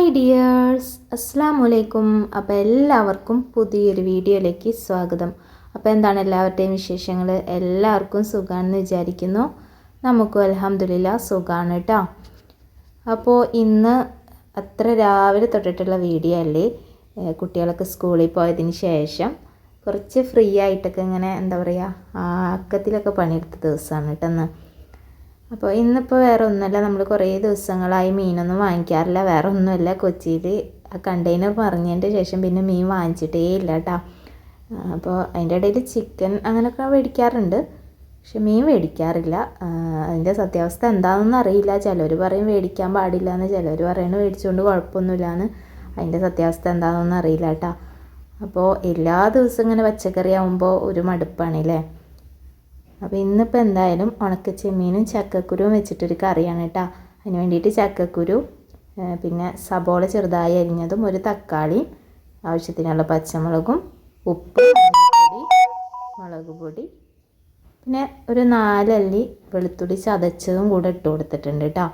Hi dears അസ്സാം വലൈക്കും അപ്പോൾ എല്ലാവർക്കും പുതിയൊരു വീഡിയോയിലേക്ക് സ്വാഗതം. അപ്പോൾ എന്താണ് എല്ലാവരുടെയും വിശേഷങ്ങൾ എല്ലാവർക്കും സുഖമാണെന്ന് വിചാരിക്കുന്നു. നമുക്കും അലഹമില്ല സുഖമാണ് കേട്ടോ അപ്പോൾ ഇന്ന് അത്ര രാവിലെ തൊട്ടിട്ടുള്ള വീഡിയോ അല്ലേ? കുട്ടികളൊക്കെ സ്കൂളിൽ പോയതിന് ശേഷം കുറച്ച് ഫ്രീ ആയിട്ടൊക്കെ ഇങ്ങനെ എന്താ പറയുക ആക്കത്തിലൊക്കെ പണിയെടുത്ത ദിവസമാണ് കേട്ടോ അപ്പോൾ ഇന്നിപ്പോൾ വേറെ ഒന്നുമല്ല. നമ്മൾ കുറേ ദിവസങ്ങളായി മീനൊന്നും വാങ്ങിക്കാറില്ല. വേറെ ഒന്നുമല്ല കൊച്ചിയിൽ ആ കണ്ടെയ്നർ പറഞ്ഞതിന്റെ ശേഷം പിന്നെ മീൻ വാങ്ങിച്ചിട്ടേ ഇല്ല കേട്ടോ അപ്പോൾ അതിന്റെ ഇടയിൽ ചിക്കൻ അങ്ങനെയൊക്കെ മേടിക്കാറുണ്ട്. പക്ഷെ മീൻ മേടിക്കാറില്ല. അതിന്റെ സത്യാവസ്ഥ എന്താണെന്നൊന്നും അറിയില്ല. ചിലർ പറയും മേടിക്കാൻ പാടില്ല എന്ന് ചിലർ പറയണ മേടിച്ചുകൊണ്ട് കുഴപ്പമൊന്നുമില്ല എന്ന് അതിന്റെ സത്യാവസ്ഥ എന്താണെന്നൊന്നും അറിയില്ല കേട്ടോ അപ്പോൾ എല്ലാ ദിവസവും ഇങ്ങനെ പച്ചക്കറി ആകുമ്പോൾ ഒരു മടുപ്പാണല്ലേ അപ്പോൾ ഇന്നിപ്പോൾ എന്തായാലും ഉണക്ക ചെമ്മീനും ചക്കക്കുരുവും വെച്ചിട്ടൊരു കറിയാണ് കേട്ടോ അതിന് വേണ്ടിയിട്ട് ചക്കക്കുരു പിന്നെ സബോള ചെറുതായി അരിഞ്ഞതും ഒരു തക്കാളി ആവശ്യത്തിനുള്ള പച്ചമുളകും ഉപ്പ് മുളക് പൊടി പിന്നെ ഒരു നാലല്ലി വെളുത്തുള്ളി ചതച്ചതും കൂടെ ഇട്ട് കൊടുത്തിട്ടുണ്ട് കേട്ടോ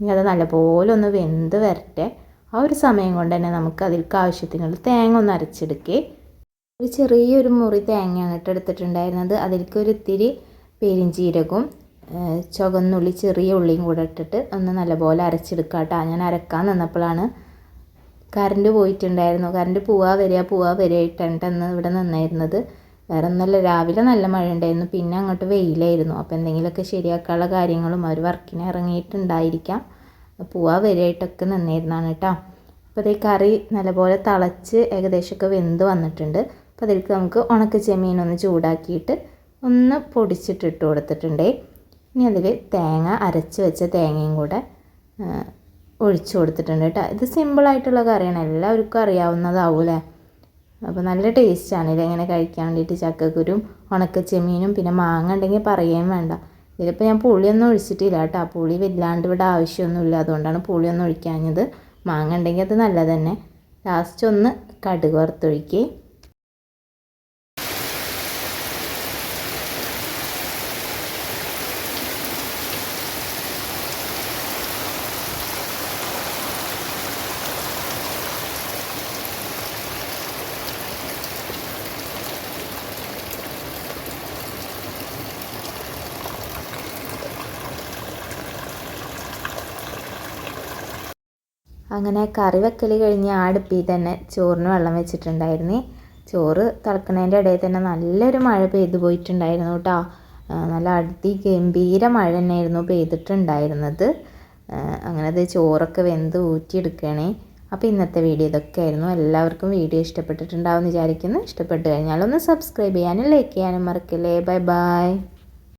ഇനി അത് നല്ലപോലെ ഒന്ന് വെന്ത് വരട്ടെ. ആ ഒരു സമയം കൊണ്ട് തന്നെ നമുക്ക് അതിൽക്ക് ആവശ്യത്തിനുള്ള തേങ്ങ ഒന്ന് അരച്ചെടുക്കേ. ഒരു ചെറിയൊരു മുറി തേങ്ങയാണ് കേട്ടോ എടുത്തിട്ടുണ്ടായിരുന്നത്. അതിലേക്ക് ഒരു ഇത്തിരി പെരിഞ്ചീരകവും ഏഹ് ചുവന്നുള്ളി ചെറിയ ഉള്ളിയും കൂടെ ഇട്ടിട്ട് ഒന്ന് നല്ലപോലെ അരച്ചെടുക്കാം കേട്ടോ ഞാൻ അരക്കാൻ നിന്നപ്പോഴാണ് കറണ്ട് പോയിട്ടുണ്ടായിരുന്നു. കറണ്ട് പോവാ വരിക പോവാ വരികയായിട്ടാണ് ഇവിടെ നിന്നായിരുന്നത്. വേറെ ഒന്നല്ല രാവിലെ നല്ല മഴ ഉണ്ടായിരുന്നു പിന്നെ അങ്ങോട്ട് വെയിലായിരുന്നു. അപ്പോൾ എന്തെങ്കിലുമൊക്കെ ശരിയാക്കാനുള്ള കാര്യങ്ങളും അവർ വർക്കിന് ഇറങ്ങിയിട്ടുണ്ടായിരിക്കാം. പോവാ വരികയായിട്ടൊക്കെ നിന്നിരുന്നാണ് കേട്ടോ. അപ്പോൾ അതേ കറി നല്ലപോലെ തിളച്ച് ഏകദേശമൊക്കെ വെന്ത് വന്നിട്ടുണ്ട്. അപ്പോൾ അതിലേക്ക് നമുക്ക് ഉണക്ക ചെമ്മീനൊന്ന് ചൂടാക്കിയിട്ട് ഒന്ന് പൊടിച്ചിട്ട് ഇട്ട് കൊടുത്തിട്ടുണ്ട്. ഇനി അതിൽ തേങ്ങ അരച്ച് വെച്ച തേങ്ങയും കൂടെ ഒഴിച്ചു കൊടുത്തിട്ടുണ്ട് കേട്ടോ. ഇത് സിമ്പിളായിട്ടുള്ള കറിയാണ്. എല്ലാവർക്കും അറിയാവുന്നതാവൂലേ? അപ്പോൾ നല്ല ടേസ്റ്റാണ് ഇതെങ്ങനെ കഴിക്കാൻ വേണ്ടിയിട്ട് ചക്കക്കുരും ഉണക്ക ചെമ്മീനും പിന്നെ മാങ്ങ ഉണ്ടെങ്കിൽ പറയുകയും വേണ്ട. ഇതിലിപ്പോൾ ഞാൻ പുളിയൊന്നും ഒഴിച്ചിട്ടില്ല കേട്ടോ. പുളി വല്ലാണ്ട് ഇവിടെ ആവശ്യമൊന്നുമില്ല. അതുകൊണ്ടാണ് പുളിയൊന്നും ഒഴിക്കാഞ്ഞത്. മാങ്ങ ഉണ്ടെങ്കിൽ അത് നല്ലത് തന്നെ. ലാസ്റ്റ് ഒന്ന് കടുക് വറുത്തൊഴിക്കേ. അങ്ങനെ കറി വെക്കൽ കഴിഞ്ഞ് ആ അടുപ്പിൽ തന്നെ ചോറിന് വെള്ളം വെച്ചിട്ടുണ്ടായിരുന്നു. ചോറ് തിളക്കുന്നതിന്റെ ഇടയിൽ തന്നെ നല്ലൊരു മഴ പെയ്തു പോയിട്ടുണ്ടായിരുന്നു കേട്ടോ. നല്ല അടുത്തി ഗംഭീര മഴ തന്നെയായിരുന്നു പെയ്തിട്ടുണ്ടായിരുന്നത്. അങ്ങനെ അത് ചോറൊക്കെ വെന്ത് ഊറ്റിയെടുക്കണേ. അപ്പോൾ ഇന്നത്തെ വീഡിയോ ഇതൊക്കെ ആയിരുന്നു. എല്ലാവർക്കും വീഡിയോ ഇഷ്ടപ്പെട്ടിട്ടുണ്ടാവും എന്ന് വിചാരിക്കുന്നു. ഇഷ്ടപ്പെട്ട് കഴിഞ്ഞാൽ ഒന്ന് സബ്സ്ക്രൈബ് ചെയ്യാനും ലൈക്ക് ചെയ്യാനും മറക്കില്ലേ. Bye bye